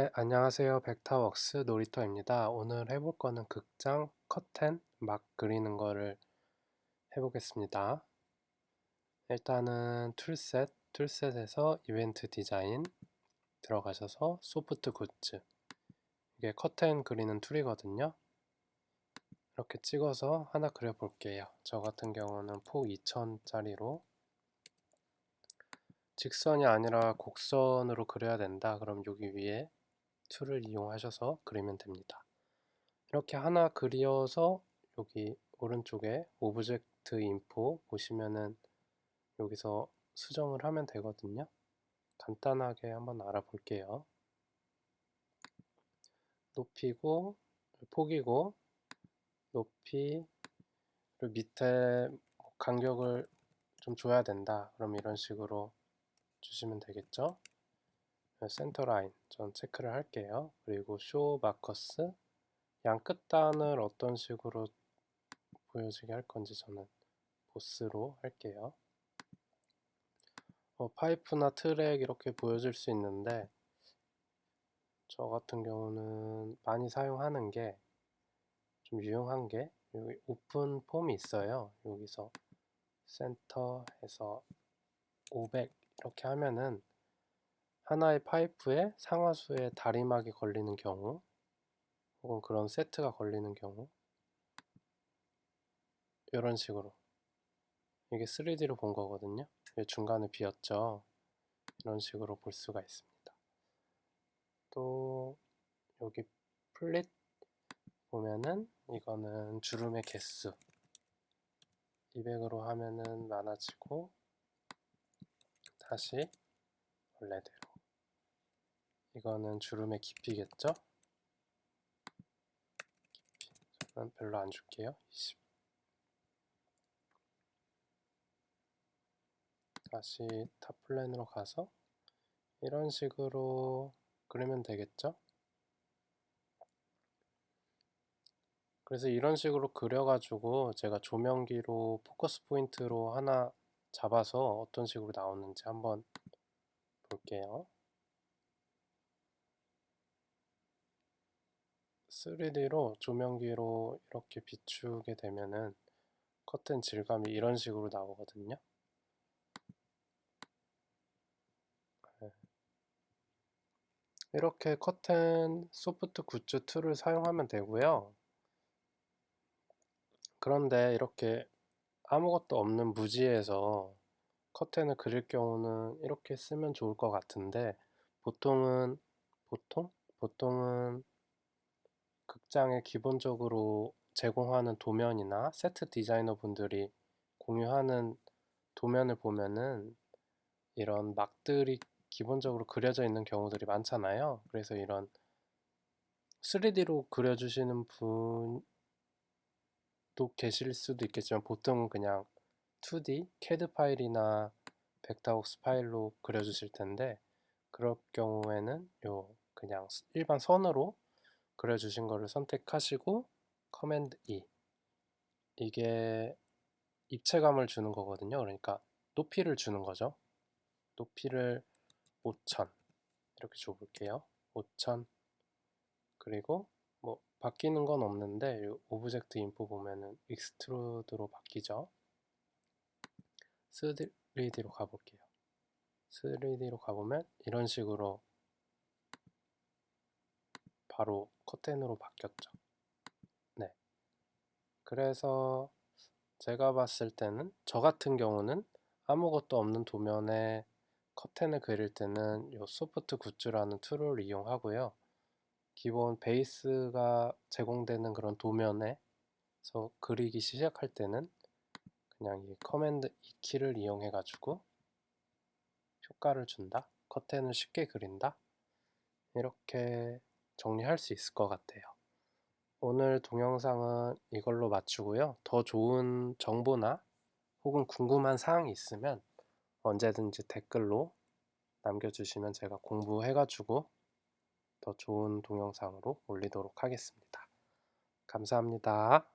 네, 안녕하세요. 벡터웍스 놀이터입니다. 오늘 해볼 거는 극장 커튼 막 그리는 거를 해보겠습니다. 일단은 툴셋, 툴셋에서 이벤트 디자인 들어가셔서 소프트 굿즈 이게 커튼 그리는 툴이거든요. 이렇게 찍어서 하나 그려볼게요. 저 같은 경우는 폭 2000짜리로 직선이 아니라 곡선으로 그려야 된다. 그럼 여기 위에 툴을 이용하셔서 그리면 됩니다. 이렇게 하나 그려서 여기 오른쪽에 오브젝트 인포 보시면은 여기서 수정을 하면 되거든요. 간단하게 한번 알아볼게요. 높이고 폭이고 높이 그리고 밑에 뭐 간격을 좀 줘야 된다. 그럼 이런 식으로 주시면 되겠죠. 센터 라인 전 체크를 할게요. 그리고 쇼 마커스 양 끝단을 어떤 식으로 보여지게 할 건지 저는 보스로 할게요. 어, 파이프나 트랙 이렇게 보여줄 수 있는데 저 같은 경우는 많이 사용하는 게 좀 유용한 게 여기 오픈 폼이 있어요. 여기서 센터에서 500 이렇게 하면은 하나의 파이프에 상하수의 다리막이 걸리는 경우 혹은 그런 세트가 걸리는 경우 이런 식으로. 이게 3D로 본 거거든요. 중간에 비었죠. 이런 식으로 볼 수가 있습니다. 또 여기 플릿 보면은 이거는 주름의 개수. 200으로 하면은 많아지고 다시 원래대로 이거는 주름의 깊이겠죠? 깊이. 저는 별로 안 줄게요. 20. 다시 탑 플랜으로 가서 이런 식으로 그리면 되겠죠? 그래서 이런 식으로 그려가지고 제가 조명기로 포커스 포인트로 하나 잡아서 어떤 식으로 나오는지 한번 볼게요. 3D로 조명기로 이렇게 비추게 되면은 커튼 질감이 이런 식으로 나오거든요. 네. 이렇게 커튼 소프트 굿즈 툴을 사용하면 되고요. 그런데 이렇게 아무것도 없는 무지에서 커튼을 그릴 경우는 이렇게 쓰면 좋을 것 같은데 보통은 보통 보통은 극장에 기본적으로 제공하는 도면이나 세트 디자이너 분들이 공유하는 도면을 보면은 이런 막들이 기본적으로 그려져 있는 경우들이 많잖아요. 그래서 이런 3D로 그려주시는 분도 계실 수도 있겠지만 보통은 그냥 2D CAD 파일이나 벡터웍스 파일로 그려주실 텐데 그럴 경우에는 요 그냥 일반 선으로 그려주신 거를 선택하시고 커맨드 E 이게 입체감을 주는 거거든요. 그러니까 높이를 주는 거죠. 높이를 5000 이렇게 줘볼게요. 5000 그리고 뭐 바뀌는 건 없는데 오브젝트 인포 보면은 익스트루드로 바뀌죠. 3D로 가볼게요. 3D로 가보면 이런 식으로 바로 커튼으로 바뀌었죠. 네. 그래서 제가 봤을 때는 저 같은 경우는 아무것도 없는 도면에 커튼을 그릴 때는 이 소프트 굿즈라는 툴을 이용하고요. 기본 베이스가 제공되는 그런 도면에서 그리기 시작할 때는 그냥 이 커맨드 E 키를 이용해 가지고 효과를 준다. 커튼을 쉽게 그린다. 이렇게 정리할 수 있을 것 같아요. 오늘 동영상은 이걸로 마치고요. 더 좋은 정보나 혹은 궁금한 사항이 있으면 언제든지 댓글로 남겨주시면 제가 공부해가지고 더 좋은 동영상으로 올리도록 하겠습니다. 감사합니다.